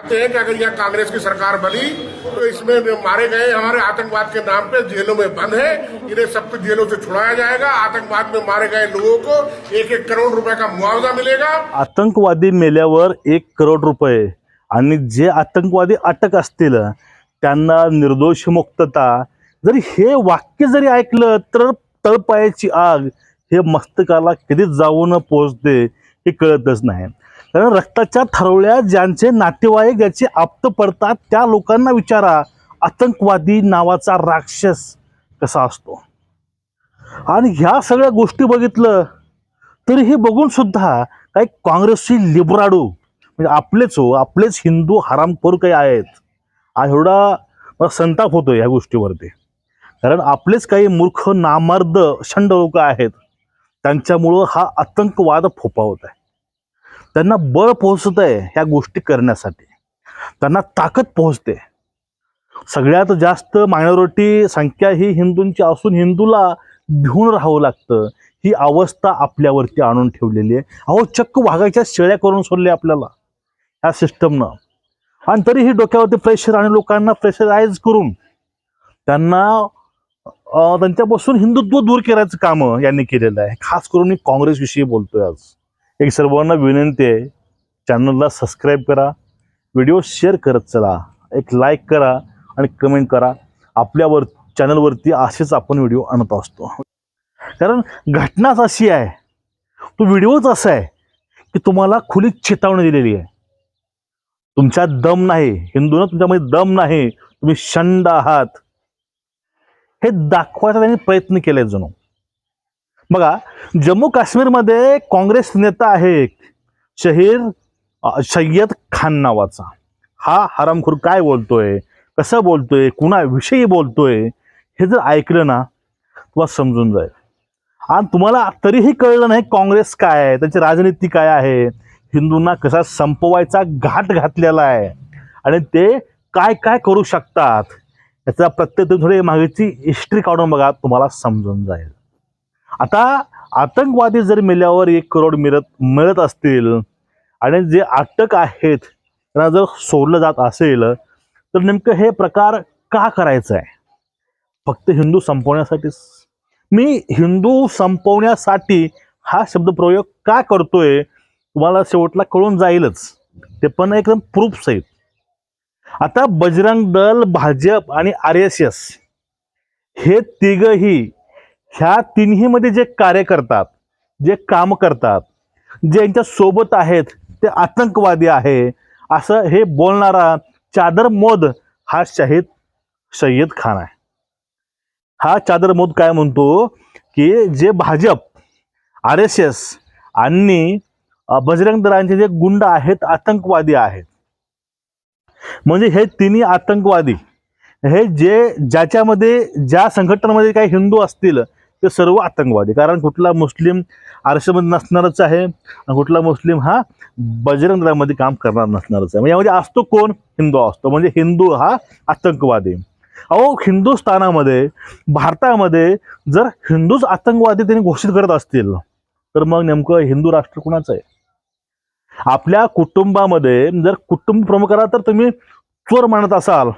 चाहते हैं कि अगर यह कांग्रेस की सरकार बनी तो इसमें मारे गए हमारे आतंकवाद के नाम पे जेलों में बंद है। इन्हें सबको जेलों से छुड़ाया जाएगा। आतंकवाद में मारे गए लोगों को एक एक करोड़ रुपए का मुआवजा मिलेगा। आतंकवादी मेल्यावर एक करोड रुपये आणि जे आतंकवादी अटक असतील त्यांना निर्दोष मुक्तता. जरी हे वाक्य जरी ऐकलं तर तळपायाची आग हे मस्तकाला कधीच जाऊन पोहोचते हे कळतच नाही. कारण रक्ताच्या ठरवल्या ज्यांचे नातेवाईक ज्याचे आप्त पडतात त्या लोकांना विचारा आतंकवादी नावाचा राक्षस कसा असतो? आणि ह्या सगळ्या गोष्टी बघितलं तरी हे बघून सुद्धा काही काँग्रेसची लिबराडू म्हणजे आपलेच हो आपलेच हिंदू हरामखोर काही आहेत आज एवढा मला संताप होतो ह्या गोष्टीवरती. कारण आपलेच काही मूर्ख नामर्द शंड लोक आहेत त्यांच्यामुळं हा आतंकवाद फोपावत आहे. त्यांना बळ पोहोचत आहे ह्या गोष्टी करण्यासाठी. त्यांना ताकद पोहोचते. सगळ्यात जास्त मायनॉरिटी संख्या ही हिंदूंची असून हिंदूला भिवून राहावं लागतं. ही अवस्था आपल्यावरती आणून ठेवलेली आहे. अहो चक्क वाघाच्या शेळ्या करून सोडल्या आपल्याला. ह्या सिस्टमनं आणि तरीही डोक्यावरती प्रेशर आणि लोकांना प्रेशराईज करून त्यांना त्यांच्यापासून हिंदुत्व दूर करायचं कामं यांनी केलेलं आहे. खास करून मी काँग्रेसविषयी बोलतोय आज. एक सर्वांना विनंती आहे चॅनलला सबस्क्राईब करा व्हिडिओ शेअर करत चला एक लाईक करा आणि कमेंट करा. आपल्यावर चॅनलवरती असेच आपण व्हिडिओ आणत असतो. कारण घटनाच अशी आहे तो व्हिडिओच असा आहे की तुम्हाला खुली चेतावणी दिलेली आहे. तुमच्यात दम नाही हिंदूनं तुमच्यामध्ये दम नाही तुम्ही शंड आहात. हे दाखवायचा त्यांनी प्रयत्न केले जणू. बघा जम्मू काश्मीरमध्ये काँग्रेस नेता आहे एक शहीर सय्यद खान नावाचा. हा हरामखोर काय बोलतोय? कसं बोलतोय? कुणाविषयी बोलतोय? हे जर ऐकलं ना तुम्हाला समजून जाईल. आणि तुम्हाला तरीही कळलं नाही काँग्रेस काय आहे त्याची राजनीती काय आहे. हिंदूंना कसा संपवायचा घाट घातलेला आहे. आणि ते काय काय करू शकतात? याचा प्रत्येक थोडी मागेची हिस्ट्री काढून बघा तुम्हाला समजून जाईल. आता आतंकवादी जर मेल्यावर एक करोड मिळत मिळत असतील आणि जे अटक आहेत त्यांना जर सोडलं जात असेल तर नेमकं हे प्रकार का करायचं आहे? फक्त हिंदू संपवण्यासाठीच मी हिंदू संपवण्यासाठी हा शब्दप्रयोग का करतोय तुम्हाला शेवटला कळून जाईलच. ते पण एकदम प्रूफ सहित. आता बजरंग दल भाजप आणि आर एस एस हे तिघही ह्या तिन्हीमध्ये जे कार्य करतात जे काम करतात जे यांच्या सोबत आहेत ते आतंकवादी आहे असं हे बोलणारा चादर मोद हा शाहीद सय्यद खान आहे. हा चादर मोद काय म्हणतो की जे भाजप आर एस एस आणि बजरंग दलांचे जे गुंड आहेत आतंकवादी आहेत. म्हणजे हे तिन्ही आतंकवादी हे जे ज्याच्यामध्ये ज्या संघटनामध्ये काही हिंदू असतील ते सर्व आतंकवादी. कारण कुठला मुस्लिम आरशामध्ये नसणारच आहे आणि कुठला मुस्लिम हा बजरंग दलामध्ये काम करणार नसणारच आहे. म्हणजे यामध्ये असतो कोण? हिंदू असतो. म्हणजे हिंदू हा आतंकवादी. अहो हिंदुस्थानामध्ये भारतामध्ये जर हिंदूच आतंकवादी त्यांनी घोषित करत असतील तर मग नेमकं हिंदू राष्ट्र कुणाचं आहे? आपल्या कुटुंबामध्ये जर कुटुंब प्रमुखाला तर तुम्ही चोर मानत असाल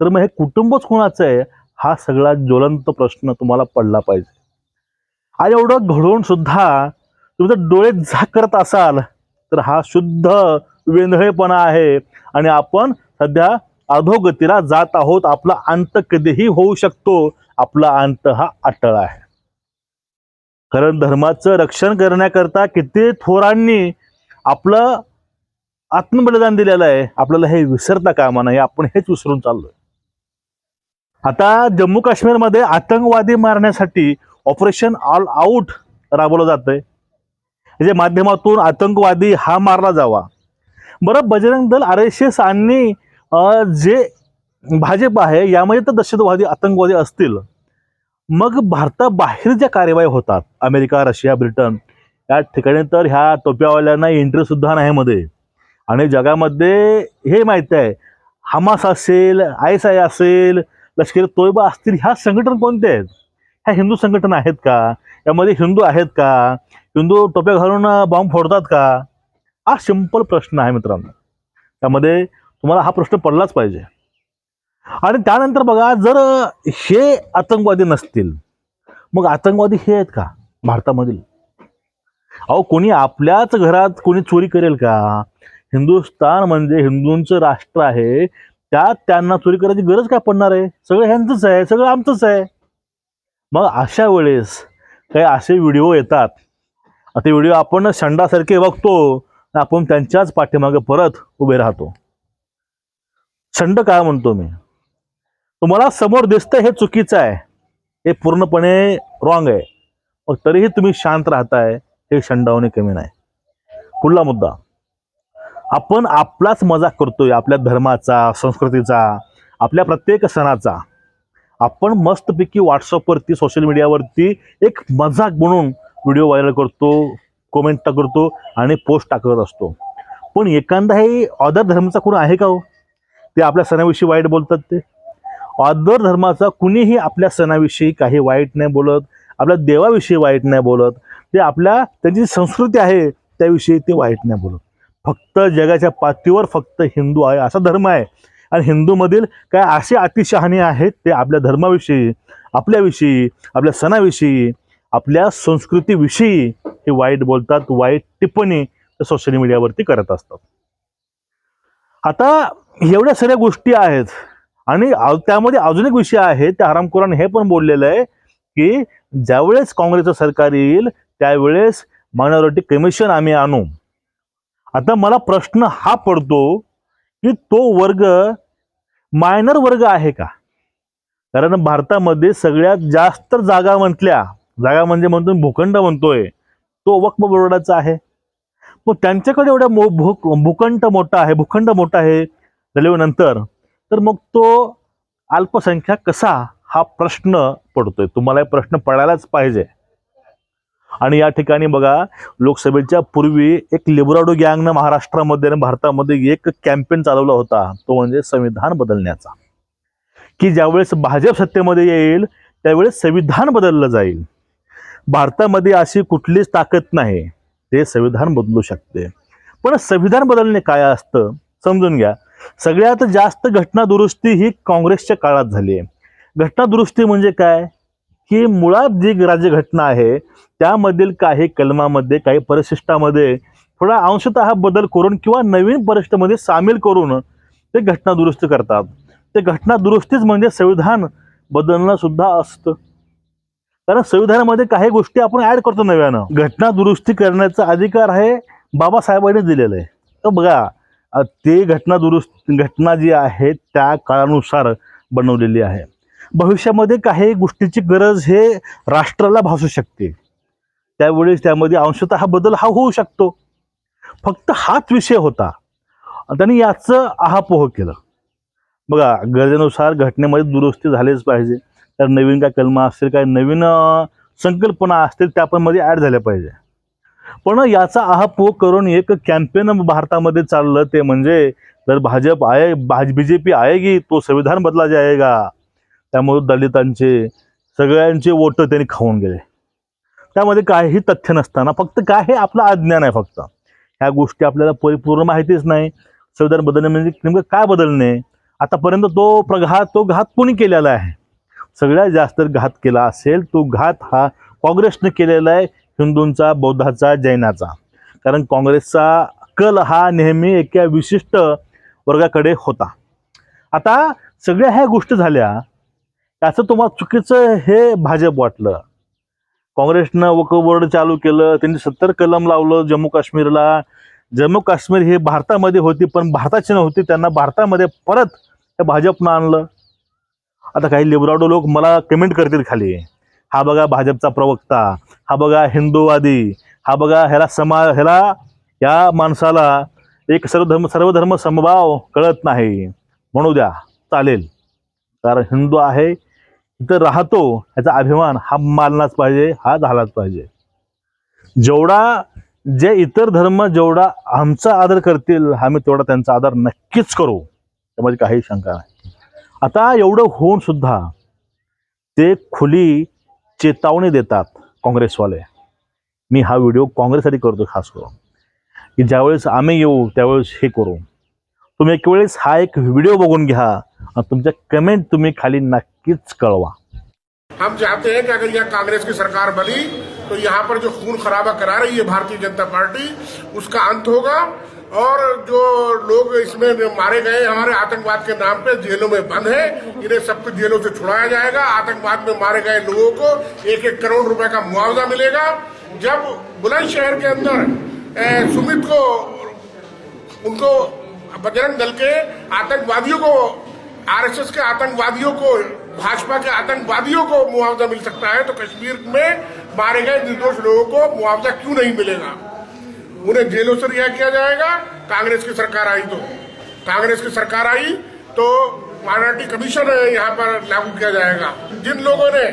तर मग हे कुटुंबच कुणाचं आहे? हा सगळा ज्वलंत प्रश्न तुम्हाला पडला पाहिजे. आज एवढं घडवून सुद्धा तुम्ही जर डोळे झाक करत असाल तर हा शुद्ध वेंधळेपणा आहे. आणि आपण सध्या अधोगतीला जात आहोत. आपला अंत कधीही होऊ शकतो. आपला अंत हा अटळ आहे. कारण धर्माचं रक्षण करण्याकरता किती थोरांनी आपलं आत्मबलिदान दिलेलं आहे. आपल्याला हे विसरता कामा नाही आपण हेच विसरून चाललोय. आता जम्मू काश्मीरमध्ये आतंकवादी मारण्यासाठी ऑपरेशन ऑल आऊट राबवलं जातंय. याच्या माध्यमातून आतंकवादी हा मारला जावा. बरं Bajrang Dal R S S आणि जे भाजप आहे यामध्ये तर दहशतवादी आतंकवादी असतील. मग भारताबाहेर ज्या कार्यवाही होतात अमेरिका रशिया ब्रिटन या ठिकाणी तर ह्या टोप्यावाल्यांना एंट्री सुद्धा नाही मध्ये. आणि जगामध्ये हे माहिती आहे हमास असेल आय एस आय असेल लष्कर तोयबा असतील ह्या संघटन कोणते आहेत? ह्या हिंदू संघटना आहेत का? यामध्ये हिंदू आहेत का? हिंदू टोप्या घालून बॉम्ब फोडतात का? हा सिंपल प्रश्न आहे मित्रांनो. त्यामध्ये तुम्हाला हा प्रश्न पडलाच पाहिजे. आणि त्यानंतर बघा जर हे आतंकवादी नसतील मग आतंकवादी हे आहेत का? भारतामधील. अहो कोणी आपल्याच घरात कोणी चोरी करेल का? हिंदुस्थान म्हणजे हिंदूंचं राष्ट्र आहे. त्यात त्यांना चोरी करायची गरज काय पडणार आहे? सगळं ह्यांचंच आहे सगळं आमचंच आहे. मग अशा वेळेस काही असे व्हिडिओ येतात. ते व्हिडिओ आपण संडासारखे बघतो आपण त्यांच्याच पाठीमागे परत उभे राहतो. संड काय म्हणतो मी? तुम्हाला समोर दिसतंय हे चुकीचं आहे. हे पूर्णपणे रॉंग आहे. मग तरीही तुम्ही शांत राहताय हे शंडावणे कमी नाही. पुढला मुद्दा. आपण आपलाच मजाक करतोय आपल्या धर्माचा संस्कृतीचा आपल्या प्रत्येक सणाचा. आपण मस्तपैकी व्हॉट्सअपवरती सोशल मीडियावरती एक मजाक म्हणून व्हिडिओ व्हायरल करतो कमेंट करतो आणि पोस्ट टाकत असतो. पण एखादाही अदर धर्माचा कोण आहे का हो? ते आपल्या सणाविषयी वाईट बोलतात ते. ऑदर धर्माचा कुणीही आपल्या सणाविषयी काही वाईट नाही बोलत आपल्या देवाविषयी वाईट नाही बोलत. ते आपल्या त्यांची संस्कृती आहे त्याविषयी ते वाईट नाही बोलत. फक्त जगाच्या पातळीवर फक्त हिंदू आहे असा धर्म आहे. आणि हिंदूमधील काय असे अतिशहाणे आहेत ते आपल्या धर्माविषयी आपल्याविषयी आपल्या सणाविषयी आपल्या संस्कृतीविषयी हे वाईट बोलतात वाईट टिप्पणी सोशल मीडियावरती करत असतात. आता एवढ्या सगळ्या गोष्टी आहेत आणि त्यामध्ये अजून एक विषय आहे त्या हरामखोरान हे पण बोललेलं आहे की ज्यावेळेस काँग्रेसचं सरकार येईल त्यावेळेस मायनॉरिटी कमिशन आम्ही आणू. आता मला प्रश्न हा पडतो की तो वर्ग मायनर वर्ग आहे का? कारण भारतामध्ये सगळ्यात जास्त जागा म्हटल्या जागा म्हणजे म्हणतो भूखंड म्हणतोय तो वक्फ बोर्डाचा आहे. मग त्यांच्याकडे एवढा मो भूक भूखंड मोठा आहे भूखंड मोठा आहे रेल्वेनंतर तर मग तो अल्पसंख्याक कसा हा प्रश्न पडतोय? तुम्हाला हे प्रश्न पडायलाच पाहिजे. आणि या ठिकाणी बघा लोकसभेच्या पूर्वी एक लिबराडो गँगनं महाराष्ट्रामध्ये आणि भारतामध्ये एक कॅम्पेन चालवला होता. तो म्हणजे संविधान बदलण्याचा. की ज्यावेळेस भाजप सत्तेमध्ये येईल त्यावेळेस संविधान बदललं जाईल. भारतामध्ये अशी कुठलीच ताकद नाही. ते संविधान बदलू शकते. पण संविधान बदलणे काय असतं? समजून घ्या. सगळ्यात जास्त घटना दुरुस्ती ही काँग्रेसच्या काळात झाली आहे. घटना दुरुस्ती म्हणजे काय? की मुळात जी राज्यघटना आहे त्यामधील काही कलमामध्ये काही परिशिष्टामध्ये थोडा अंशतः बदल करून किंवा नवीन परिशिष्टामध्ये सामील करून ते घटना दुरुस्त करतात. ते घटना दुरुस्तीच म्हणजे संविधान बदलणं सुद्धा असतं. कारण संविधानामध्ये काही गोष्टी आपण ॲड करतो नव्यानं. घटना दुरुस्ती करण्याचा अधिकार आहे बाबासाहेबांनी दिलेला आहे. तर बघा ते घटना दुरुस्त घटना जी आहे त्या काळानुसार बनवलेली आहे. भविष्यामध्ये काही गोष्टीची गरज हे राष्ट्राला भासू शकते. त्यावेळेस त्यामध्ये अंशतः बदल हा होऊ शकतो. फक्त हाच विषय होता. त्यांनी याचं आहापोह केलं. बघा गरजेनुसार घटनेमध्ये दुरुस्ती झालीच पाहिजे. तर नवीन काय कलमा असतील काय नवीन संकल्पना असतील त्या पण मध्ये ऍड झाल्या पाहिजे. पण याचा आहापोह करून एक कॅम्पेन भारतामध्ये चाललं ते म्हणजे तर भाजप आहे भाज बी जे पी आएगी तो संविधान बदला जाएगा त्यामुळे दलितांचे सगळ्यांचे वोट त्यांनी खाऊन गेले. त्यामध्ये काहीही तथ्य नसताना फक्त काय हे आपलं अज्ञान आहे फक्त. ह्या गोष्टी आपल्याला परिपूर्ण माहितीच नाही. संविधान बदलणे म्हणजे नेमकं काय बदलणे? आतापर्यंत तो प्रघात तो घात कोणी केलेला आहे? सगळ्यात जास्त घात केला असेल तो घात हा काँग्रेसने केलेला आहे हिंदूंचा बौद्धाचा जैनाचा. कारण काँग्रेसचा कल हा नेहमी एका विशिष्ट वर्गाकडे होता. आता सगळ्या ह्या गोष्टी झाल्या त्याचं तुम्हाला चुकीचं हे भाजप वाटलं. काँग्रेसनं वकफ बोर्ड चालू केलं त्यांनी सत्तर कलम लावलं जम्मू काश्मीरला. जम्मू काश्मीर हे भारतामध्ये होती पण भारताची नव्हती त्यांना भारतामध्ये परत हे भाजपनं आणलं. आता काही लिबराडो लोक मला कमेंट करतील खाली. हा बघा भाजपचा प्रवक्ता हा बघा हिंदूवादी हा बघा ह्याला समा ह्याला या माणसाला एक सर्वधर्म सर्वधर्म समभाव कळत नाही. म्हणू द्या चालेल. कारण हिंदू आहे इथं राहतो याचा अभिमान हा मानलाच पाहिजे हा झालाच पाहिजे. जेवढा जे इतर धर्म जेवढा आमचा आदर करतील आम्ही तेवढा त्यांचा आदर नक्कीच करू. त्यामध्ये काही शंका नाही. आता एवढं होऊन सुद्धा ते खुली चेतावणी देतात काँग्रेसवाले. मी हा व्हिडिओ काँग्रेससाठी करतो खास करून. की ज्यावेळेस आम्ही येऊ त्यावेळेस हे करू. तुम्ही एक वेळेस हा एक व्हिडिओ बघून घ्या आणि तुमच्या कमेंट तुम्ही खाली नक्की नक्कीच हम चाहते हैं कि अगर यह कांग्रेस की सरकार बनी तो यहाँ पर जो खून खराबा करा रही है भारतीय जनता पार्टी उसका अंत होगा। और जो लोग इसमें मारे गए हमारे आतंकवाद के नाम पे जेलों में बंद है इन्हें सबको जेलों से छुड़ाया जाएगा। आतंकवाद में मारे गए लोगों को एक एक करोड़ रुपए का मुआवजा मिलेगा। जब बुलंदशहर के अंदर अ, सुमित को उनको बजरंग दल के आतंकवादियों को आरएसएस के आतंकवादियों को भाजपा के आतंकवादियों को मुआवजा मिल सकता है तो कश्मीर में मारे गए निर्दोष लोगों को मुआवजा क्यों नहीं मिलेगा? उन्हें जेलों से रिहा किया जाएगा कांग्रेस की सरकार आई तो। कांग्रेस की सरकार आई तो माइनॉरिटी कमीशन यहाँ पर लागू किया जाएगा। जिन लोगों ने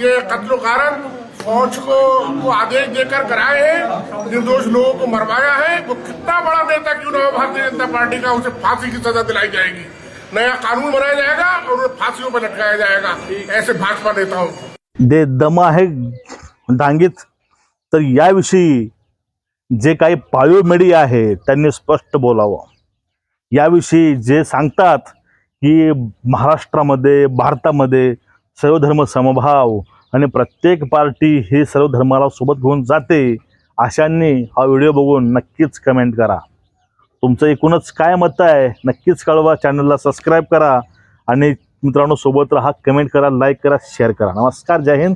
ये कत्लो फौज को, को आदेश देकर कराए हैं निर्दोष लोगों को मरवाया है वो कितना बड़ा नेता क्यों ना हो भारतीय जनता पार्टी का उसे फांसी की सजा दिलाई जाएगी। नया कानून बनाया जाएगा और उन्हें फांसियों पर लटकाया जाएगा। ऐसे भाजपा नेताओं को। दे दम आहे डांगीत। तर याविषयी जे काही पाळीव मीडिया आहे त्यांनी स्पष्ट बोलावं। याविषयी जे सांगतात की महाराष्ट्रामध्ये भारतामध्ये सर्वधर्म समभाव आणि प्रत्येक पार्टी हे सर्व धर्माला सोबत घेऊन जाते अशांनी हा व्हिडिओ बघून नक्कीच कमेंट करा. तुमचं एकूणच काय मत आहे? नक्कीच कळवा. चॅनलला सबस्क्राईब करा. आणि मित्रांनो सोबत राहा कमेंट करा लाईक करा शेअर करा. नमस्कार. जय हिंद.